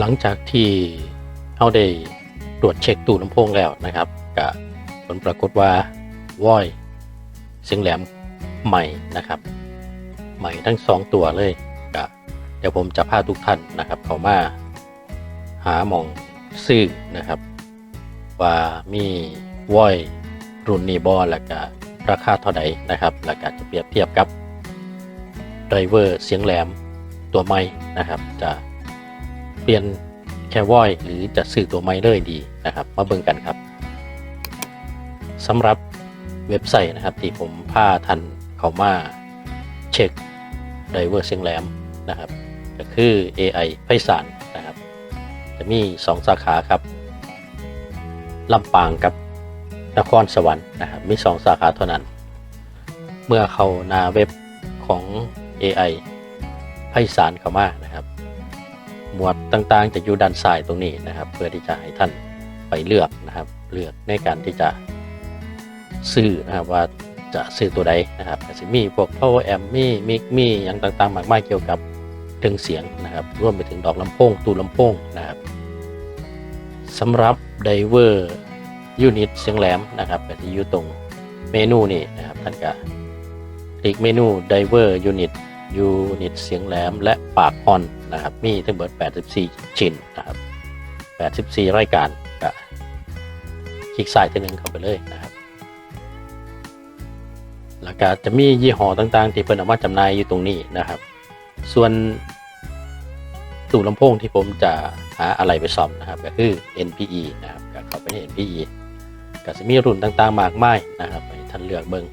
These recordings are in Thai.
หลังจากที่เขาได้ตรวจเช็คตู้ลำโพงแล้วนะครับก็ผลปรากฏว่าว้อยเสียงแหลมใหม่นะครับ ใหม่ทั้งสองตัวเลยก็เดี๋ยวผมจะพาทุกท่านนะครับ เข้ามาหาหมองซื้อนะครับ ว่ามีว้อยรุ่นนี้บอแล้วก็ราคาเท่าใดนะครับ แล้วก็จะเปรียบเทียบกับไดรเวอร์เสียงแหลมตัวใหม่นะครับ จะ เปลี่ยนแค่วอยหรือจะซื้อตัวใหม่เลยดีนะครับ มาเบิ่งกันครับสำหรับเว็บไซต์นะครับที่ผมพาท่านเขามาเช็คไดรเวอร์เสียงแหลมนะครับก็คือ AI ไพศาลนะครับ จะมี 2 สาขาครับลำปางกับนครสวรรค์นะครับมี 2 สาขาเท่านั้น เมื่อเข้านาเว็บของ AI ไพศาลเข้ามานะครับ หมวดต่างๆ จะอยู่ด้านซ้ายตรงนี้นะครับ เพื่อที่จะให้ท่านไปเลือกนะครับ เลือกในการที่จะซื้อนะครับว่าจะซื้อตัวใดนะครับจะมีพวก power amp มีมิกมีอย่างต่างๆ มากมายเกี่ยวกับเครื่องเสียงนะครับรวมไปถึงดอกลำโพงตู้ลำโพงนะครับสำหรับไดเวอร์ยูนิตเสียงแหลมนะครับก็จะอยู่ตรงเมนูนี่นะครับท่านก็คลิกเมนู Diver Unit ยูนิตเสียงแหลมและปากฮอน นะครับ มีทั้งหมด84 ชิ้นนะครับ84รายการก็คลิกซ้ายทีหนึ่งเข้าไปเลยนะครับ แล้วก็จะมียี่ห้อต่างๆ ที่เพิ่นเอามาจำหน่ายอยู่ตรงนี้นะครับ ส่วนตู้ลำโพงที่ผมจะหาอะไรไปซ่อมนะครับ ก็คือ NPE นะครับก็เข้าไปใน NPE ก็จะมีรุ่นต่างๆ มากมายนะครับให้ท่านเลือกเบิ่ง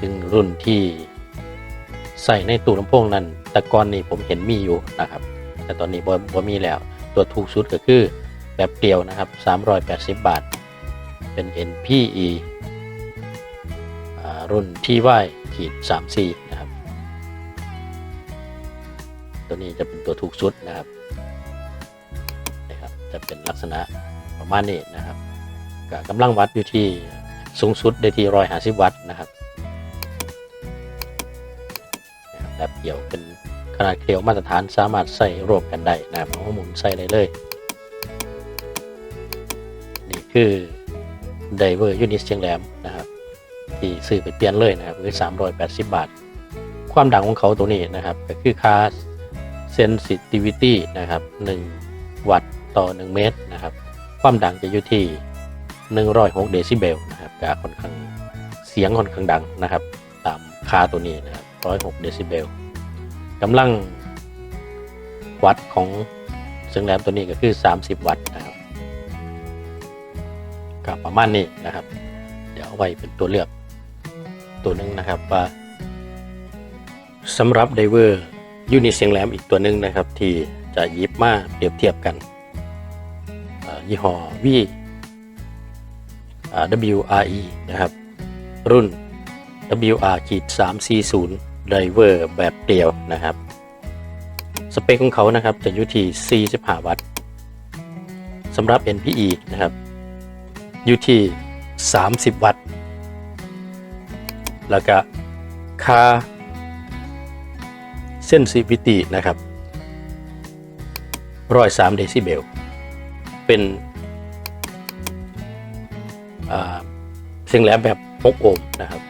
ซึ่งรุ่นที่ใส่ในตู้ลำโพงนั้น แต่ก่อนนี้ผมเห็นมีอยู่นะครับ แต่ตอนนี้บ่บ่มีแล้ว ตัวถูกสุดก็คือแบบเปรียวนะครับ 380 บาท เป็น NPE อ่ารุ่นที่ว่ายขีด 34 นะครับ ตัวนี้จะเป็นตัวถูกสุดนะครับนะครับ จะเป็นลักษณะประมาณนี้นะครับก็กำลังวัดอยู่ที่สูงสุดได้ที่ 150 วัตต์นะครับนะครับแบบเกี่ยวเป็น ขนาดเกลียวมาตรฐานสามารถใส่รวมกันได้นะครับเอาหมุนใส่ได้เลย นี่คือไดเวอร์ยูนิตเชียงแหลมนะครับที่ซื้อไปเปลี่ยนเลยนะครับคือ 380 บาท ความดังของเขาตัวนี้นะครับ ก็คือค่า sensitivity นะครับ 1 วัตต์ต่อ 1 เมตรนะครับ ความดังจะอยู่ที่ 106 เดซิเบลนะครับก็ค่อนข้างเสียงค่อนข้างดังนะครับ ตามค่าตัวนี้นะครับ 106 เดซิเบล กำลังวัตต์ของเสียงแหลมตัวนี้ก็คือ 30 วัตต์นะครับก็ประมาณนี้นะครับ เดี๋ยวเอาไว้เป็นตัวเลือกตัวหนึ่งนะครับว่าสำหรับไดเวอร์ยูนิตเสียงแหลมอีกตัวหนึ่งนะครับ ที่จะยิบมาเปรียบเทียบกันยี่ห้อ V WRE นะครับ รุ่น WR-340 ไดเวอร์แบบเดียวนะครับ สเปคของเขานะครับจะอยู่ที่45วัตต์สำหรับ NPE นะครับอยู่ที่ 30 วัตต์ แล้วก็ค่า sensitivity นะครับร้อยสามเดซิเบล เป็นเสียงแหลมแบบ 6 โอห์มนะครับ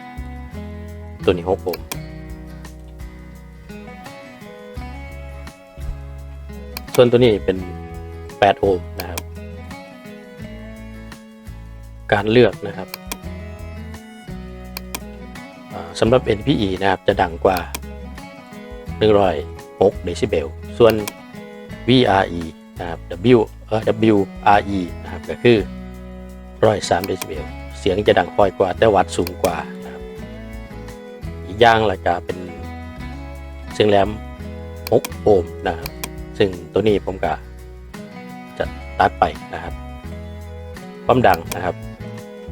ตัวนี้ 6 โอห์ม ส่วนตัวนี้เป็น 8 โอห์มนะครับ การเลือกนะครับสำหรับ NPE นะครับจะดังกว่า 106 เดซิเบล ส่วน VRE นะครับ W เอ่อ WRE นะครับก็คือ 103 เดซิเบล เสียงจะดังค่อยกว่าแต่วัดสูงกว่านะครับอีกอย่างละก็เป็นเสียงแหลม 6 โอห์มนะครับ ซึ่งตัวนี้ผมก็จะตัดไปนะครับ ความดังนะครับ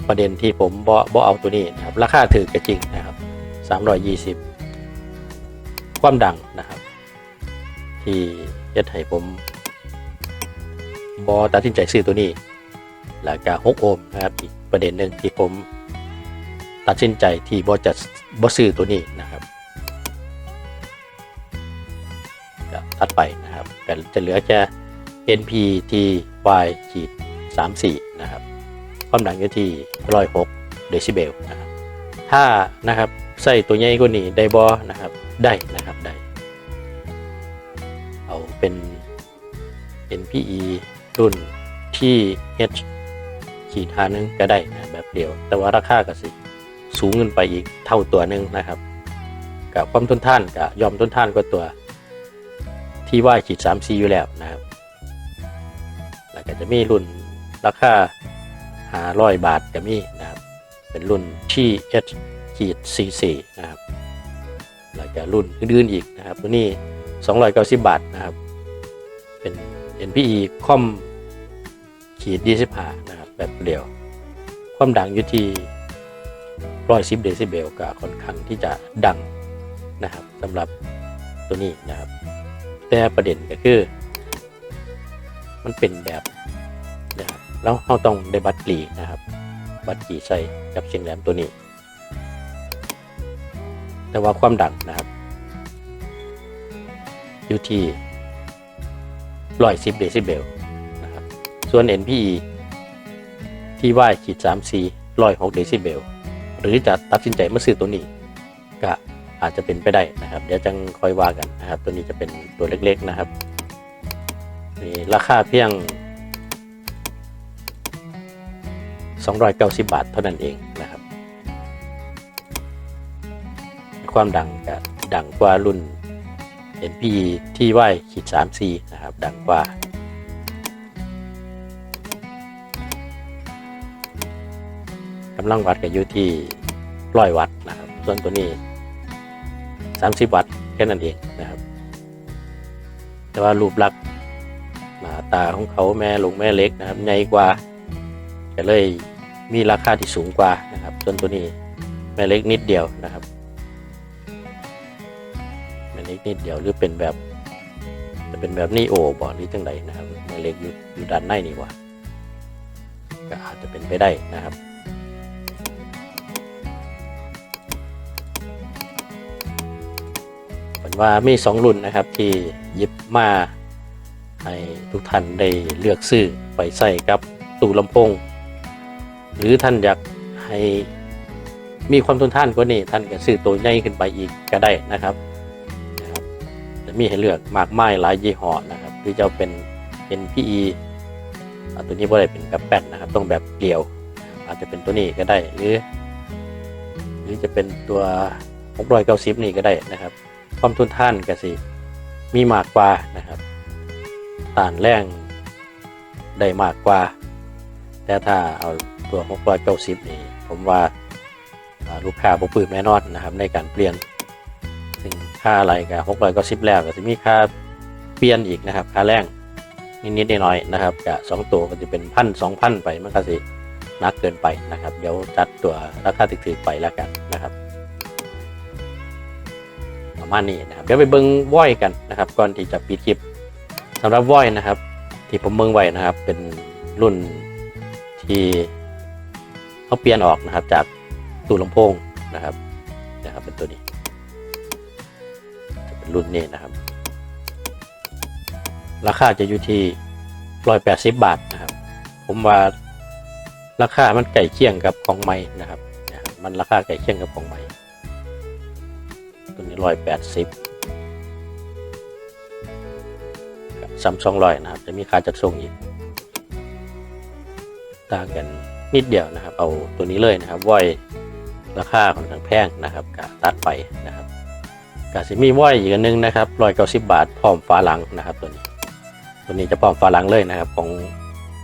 ประเด็นที่ผมบ่บ่เอาตัวนี้นะครับ ราคาถือก็จริงนะครับ 320 ความดังนะครับ ที่เฮ็ดให้ผมบอตัดสินใจซื้อตัวนี้แล้วก็6โอห์มนะครับอีกประเด็นหนึ่งที่ผมตัดสินใจที่บอจะบอซื้อตัวนี้นะครับตัดไปนะ ครับก็จะเหลือแค่ NP ที่ Y ขีด34 นะครับ ความดังอยู่ที่106เดซิเบลนะครับ ถ้านะครับใส่ตัวใหญ่กว่านี้ได้บอนะครับได้นะครับได้ เอาเป็น NPE รุ่นที่ H ขีดหานึงก็ได้นะแบบเดียว แต่ว่าราคาก็สิสูงขึ้นไปอีกเท่าตัวหนึ่งนะครับ กับความทนทานกับยอมทนทานกว่าตัว ที่ว่าขีด3 c อยู่แล้วนะครับแล้วก็จะมีรุ่นราคาหาร้อยบาทก็มีนะครับ เป็นรุ่นที่ H ขีด44นะครับแล้วก็รุ่นอื่นๆอีกนะครับตัวนี้290 บาทนะครับ เป็น NPE คอมขีด25นะครับแบบเดียว ความดังอยู่ที่110เดซิเบลก็ค่อนข้างที่จะดังนะครับสำหรับตัวนี้นะครับ แต่ประเด็นก็คือ มันเป็นแบบนะครับแล้วเราต้องได้บัตรกรีนะครับ บัตรกรีใส่กับเชียงแหลมตัวนี้ แต่ว่าความดังนะครับ อยู่ที่110เดซิเบลนะครับ ส่วน NPE ที่ว่าขีด3 C 106เดซิเบล หรือจะตัดสินใจมาซื้อตัวนี้ก็ อาจจะเป็นไปได้นะครับ เดี๋ยวจังคอยว่ากันนะครับ ตัวนี้จะเป็นตัวเล็กๆนะครับนี่ราคาเพียง 290 บาทเท่านั้นเองนะครับ ความดังก็ดังกว่ารุ่น NP ที่ไหวขีด 3C นะครับ ดังกว่ากำลังวัดก็อยู่ที่ร้อยวัตต์นะครับ ส่วนตัวนี้ 30 วัตต์แค่นั้นเองนะครับ แต่ว่ารูปลักษณ์หน้าตาของเขาแม่ลงแม่เล็กนะครับใหญ่กว่าก็เลยมีราคาที่สูงกว่านะครับส่วนตัวนี้แม่เล็กนิดเดียวนะครับแม่เล็กนิดเดียวหรือเป็นแบบจะเป็นแบบนี้โอบอหรือจังใดนะครับแม่เล็กอยู่อยู่ด้านในนี่ว่าก็อาจจะเป็นไปได้นะครับ ว่ามีสองรุ่นนะครับที่หยิบมาให้ทุกท่านได้เลือกซื้อไปใส่กับตู้ลำโพง หรือท่านอยากให้มีความทนทานกว่านี้ท่านก็ซื้อตัวใหญ่ขึ้นไปอีกก็ได้นะครับจะมีให้เลือกมากมายหลายยี่ห้อนะครับหรือจะเป็น NPE อ่าตัวนี้บ่ได้เป็นแบบแป้นนะครับต้องแบบเกลียว อาจจะเป็นตัวนี้ก็ได้หรือ หรือจะเป็นตัว690นี่ก็ได้นะครับ ความทนทานก็สิ มีมากกว่านะครับต้านแรงได้มากกว่า แต่ถ้าเอาตัว690นี่ผมว่าลูกค้าบ่ปื้มแน่นอนนะครับ ในการเปลี่ยนซึ่งค่าอะไรกับ690แล้วก็จะมีค่าเปลี่ยนอีกนะครับ ค่าแรงนิดๆหน่อยๆนะครับกับสองตัวก็จะเป็นพันสองพันไปมันก็สินักเกินไปนะครับ เดี๋ยวจัดตัวราคาถึกๆไปแล้วกันนะครับ ประมาณนี้นะครับเดี๋ยวไปเบิ้งว้อยกันนะครับ ก่อนที่จะปิดคลิปสำหรับว้อยนะครับ ที่ผมเบิ้งไว้นะครับ เป็นรุ่นที่เขาเปลี่ยนออกนะครับ จากตู้ลำโพงนะครับนะครับ เป็นตัวนี้เป็นรุ่นนี้นะครับ ราคาจะอยู่ที่ร้อยแปดสิบบาทนะครับ ผมว่าราคามันใกล้เคียงกับของใหม่นะครับนะครับ มันราคาใกล้เคียงกับของใหม่ ตัวนี้ร้อยแปดสิบซัมซุงร้อยนะครับจะมีค่าจัดส่งอีกต่างกันนิดเดียวนะครับ เอาตัวนี้เลยนะครับว้อยราคาค่อนข้างแพงนะครับกะตัดไปนะครับกะสิมีว้อยอีกนหนึงนะครับร้อยเก้าสิบบาทพร้อมฝาหลังนะครับ ตัวนี้ ตัวนี้จะพร้อมฝาหลังเลยนะครับ ของ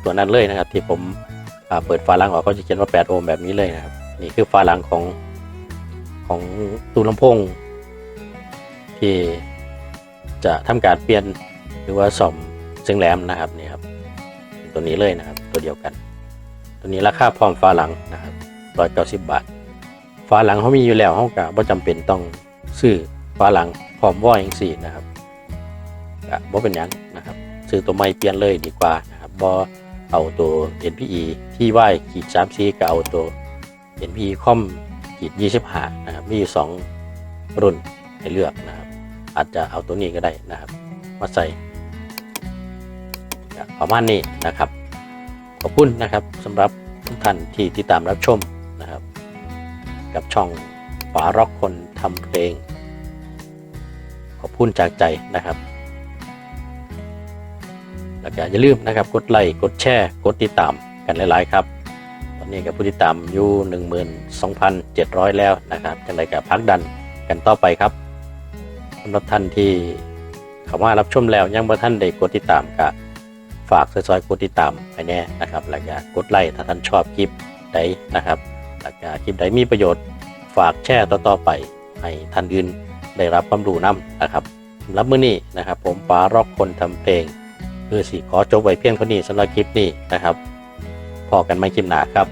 ตัวนั้นเลยนะครับ ที่ผมเปิดฝาหลังออกก็จะเขียนว่า 8 โอห์มแบบนี้เลยนะครับ นี่คือฝาหลังของของตู้ลำโพง ที่จะทำการเปลี่ยนหรือว่าซ่อมเสียงแหลมนะครับนี่ครับตัวนี้เลยนะครับ ตัวเดียวกัน ตัวนี้ราคาพร้อมฝาหลังนะครับร้อยเก้าสิบบาทฝาหลังเขามีอยู่แล้วเขากะบ่จำเป็นต้องซื้อฝาหลังพร้อมว่ออย่างสี่นะครับกะบ่เป็นยังนะครับซื้อตัวใหม่เปลี่ยนเลยดีกว่านะครับบ่เอาตัว NPE ที่ไหวขีด3 c กับเอาตัว NPE คอมขีด25นะครับมีอยู่สองรุ่นให้เลือกนะครับ อาจจะเอาตัวนี้ก็ได้นะครับ มาใส่ประมาณนี้นะครับ ขอบคุณนะครับสำหรับทุกท่านที่ติดตามรับชมนะครับ กับช่องฝาร็อกคนทำเพลง ขอบคุณจากใจนะครับแล้วก็อย่าลืมนะครับ กดไลค์กดแชร์กดติดตามกันหลาย ๆ ครับตอนนี้กับผู้ติดตามอยู่ 12,700 แล้วนะครับจังไรกับพักดันกันต่อไปครับำหรับท่านที่เข้ามารับชมแล้วยังบ่ท่านได้กดติดตามก็ฝากซอยๆกดติดตามไปแน่นะครับแล้วก็กดไลค์ถ้าท่านชอบคลิปใดนะครับแล้วก็คลิปใดมีประโยชน์ ฝากแชร์ต่อๆไปให้ท่านอื่นได้รับความรู้นํนะครับสำหรับมื้อนี้นะครับ ผมฟ้าร็อกคนทำเพลง คือสิขอจบไว้เพียงเท่านี้สำหรับคลิปนี้นะครับพอกันไม่คลิปหนาครับ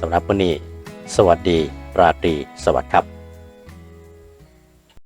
สำหรับวันนี้ สวัสดี ราตรี สวัสดีครับ